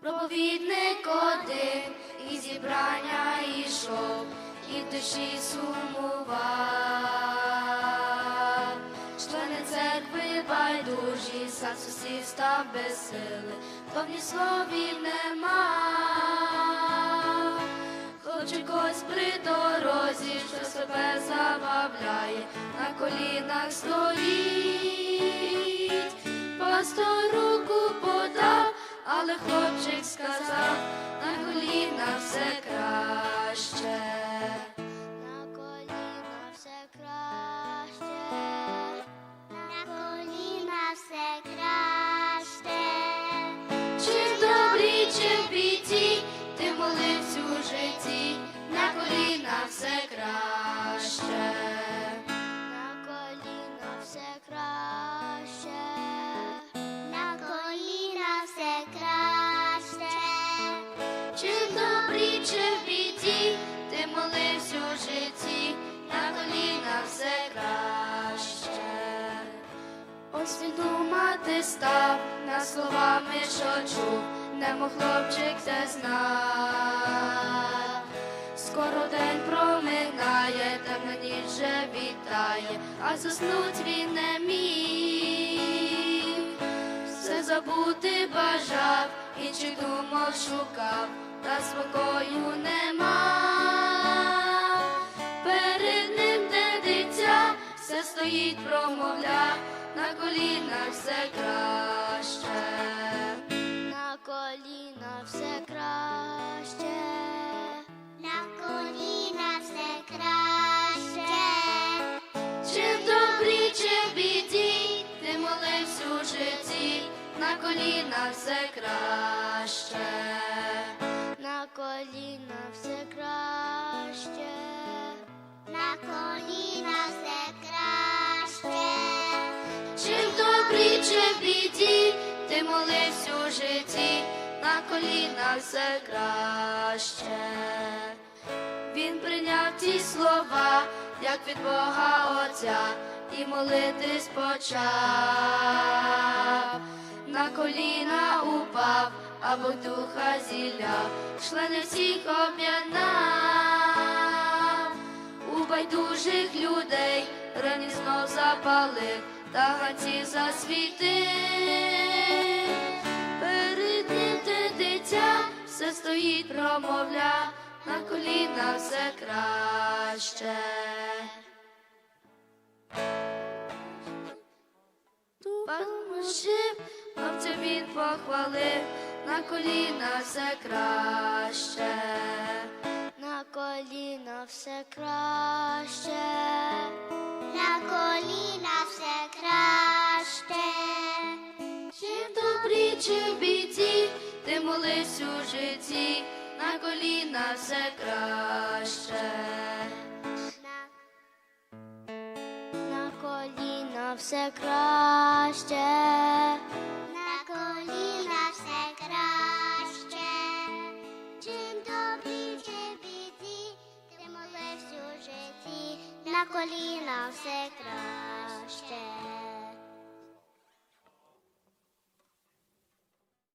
проповідник один, і зібрання йшов, і душі сумував. Члени церкви байдужі, сам сусід став без сили, повні словів нема. Хлопчикось при дорозі, що себе забавляє, на колінах стоїть, пастор руку подав, але хлопчик сказав, на коліна все краще. На коліна все краще, на коліна все краще. Чи в добрі, чи в біді, ти молився у житті, думати став над словами, що чув, немо хлопчик це знав. Скоро день проминає, темна ніч вже вітає, а заснуть він не міг. Все забути бажав, інших думок шукав, та спокою нема. Перед ним те дитя, все стоїть, промовля, на колінах все краще. На коліна все краще, на коліна все краще. Чи в добрі, чи в біді, ти молився у житті, на колінах все краще. На коліна все краще, на коліна все краще. Ти молився у житті, на колінах все краще. Він прийняв ті слова, як від Бога Отця, і молитись почав. На коліна упав, а Бог духа зіляв, члени всіх об'єднав. У байдужих людей рані знов запалив, та ганці засвітив. Все стоїть, промовля, на коліна все краще. Поможив, хлопця він похвалив, на коліна все краще. На коліна все краще, молись у житті, на коліна все краще. На, на коліна все краще, на коліна все краще. Чим добрі, чи біді, ти молився у житті, на коліна все краще.